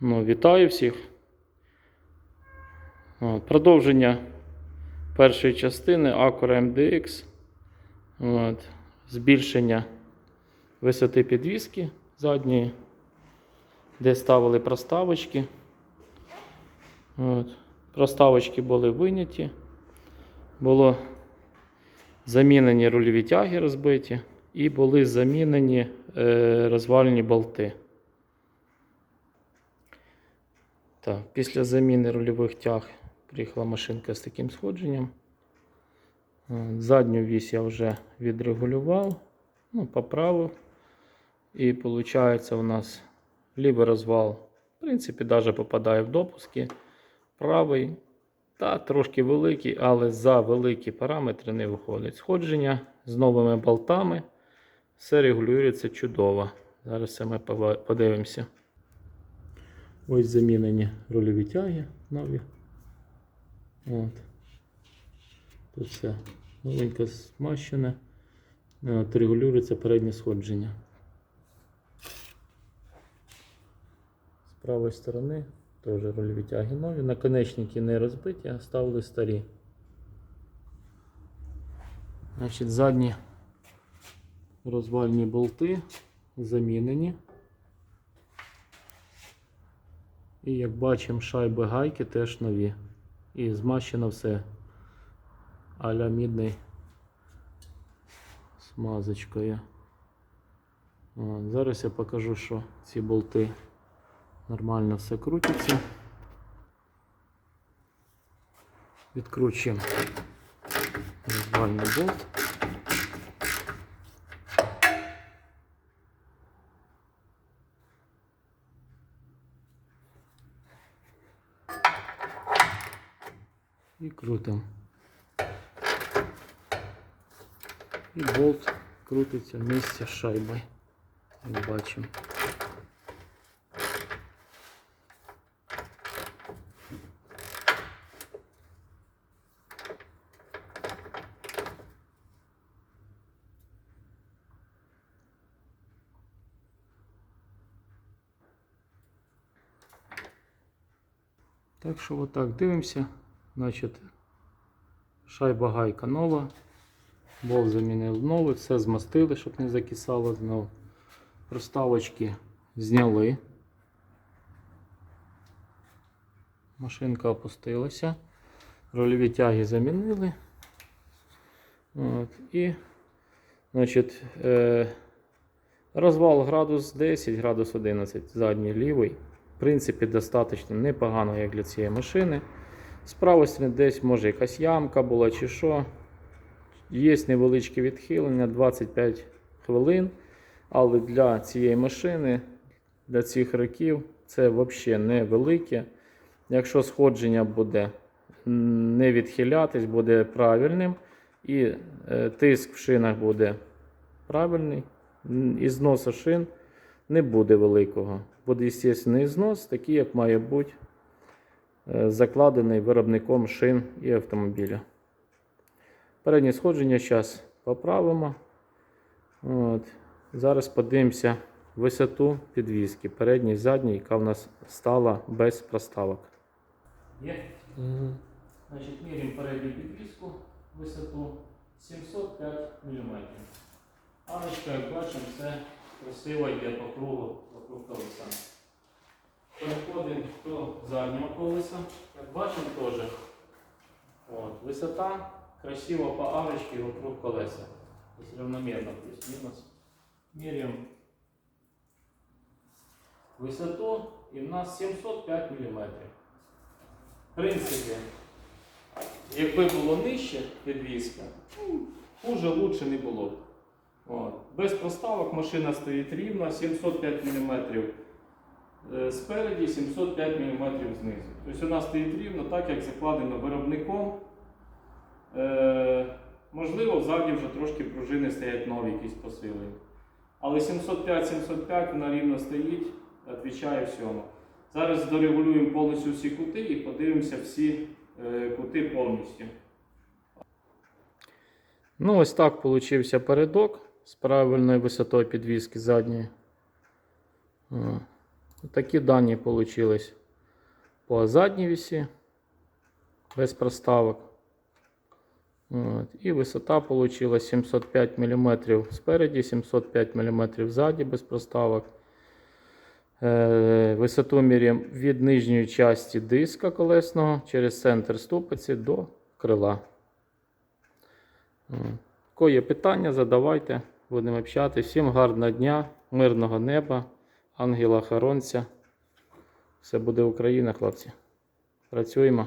Ну, вітаю всіх. От, продовження першої частини Acura MDX. От, збільшення висоти підвіски задньої, де ставили проставочки. От, проставочки були виняті. Було замінені рульові тяги розбиті і були замінені е, розвалені болти. Так, після заміни рульових тяг приїхала машинка з таким сходженням. Е, Задню вісь я вже відрегулював, ну, поправив. І виходить у нас лівий розвал, в принципі, навіть попадає в допуски. Правий та трошки великий, але за великі параметри не виходить. Сходження з новими болтами. Все регулюється чудово. Зараз це ми подивимося. Ось замінені рульові тяги нові. От. Тут все новенько змащене. От, регулюється переднє сходження. З правої сторони теж рульові тяги нові. Наконечники не розбиті, а ставили старі. Значить, задні розвальні болти замінені. І як бачимо, шайби гайки теж нові. І змащено все аля мідний смазочкою. От, зараз я покажу, що ці болти нормально все крутиться. Відкручуємо розвальний болт. І крутимо. І болт крутиться в місці з шайбою. Як бачимо. Так що отак дивимося. Значить, шайба гайка нова. Болт замінив новий, все змастили, щоб не закисало знову. Проставочки зняли. Машинка опустилася. Рольові тяги замінили. От, і, значить, е, розвал градус 10, градус 11, задній лівий. В принципі, достатньо непогано, як для цієї машини. З правої сторони десь може якась ямка була чи що. Є невеличке відхилення 25 хвилин. Але для цієї машини, для цих років, це взагалі невелике. Якщо сходження буде не відхилятись, буде правильним. І е, тиск в шинах буде правильний. І шин не буде великого. Буде естественний знос, такий, як має бути закладений виробником шин і автомобіля. Переднє сходження зараз поправимо. От. Зараз подивимося висоту підвіски, передній і задній, яка в нас стала без проставок. Є? Значить, міряємо передню підвіску, висоту 705 мм. Арочка, як бачимо, все красиво йде по кругу вокруг колеса. Переходимо до заднього колеса. Як бачимо теж. От, висота красиво по арочці вокруг колеса. Тобто равномерно плюс-минус. Меряем висоту і в нас 705 мм. В принципі, якби було нижче підвіска, ну, хуже лучше не було. б. Без проставок машина стоїть рівно, 705 мм спереді, 705 мм знизу. Тобто вона стоїть рівно, так як закладено виробником. Е, можливо, ззаді вже трошки пружини стоять нові якісь посили. Але 705-705 вона рівно стоїть, відповідає всьому. Зараз дорегулюємо повністю всі кути і подивимося всі е, кути повністю. Ну, ось так получився передок з правильною висотою підвіски задньої. Такі дані вийшли по задній вісі без проставок. От. І висота вийшла 705 мм спереді, 705 мм ззаді без проставок. Е, Висоту міряємо від нижньої частини диска колесного через центр ступиці до крила. От. Кого є питання, задавайте, будемо общатися. Всім гарного дня, мирного неба, ангела-хоронця. Все буде Україна, хлопці. Працюємо.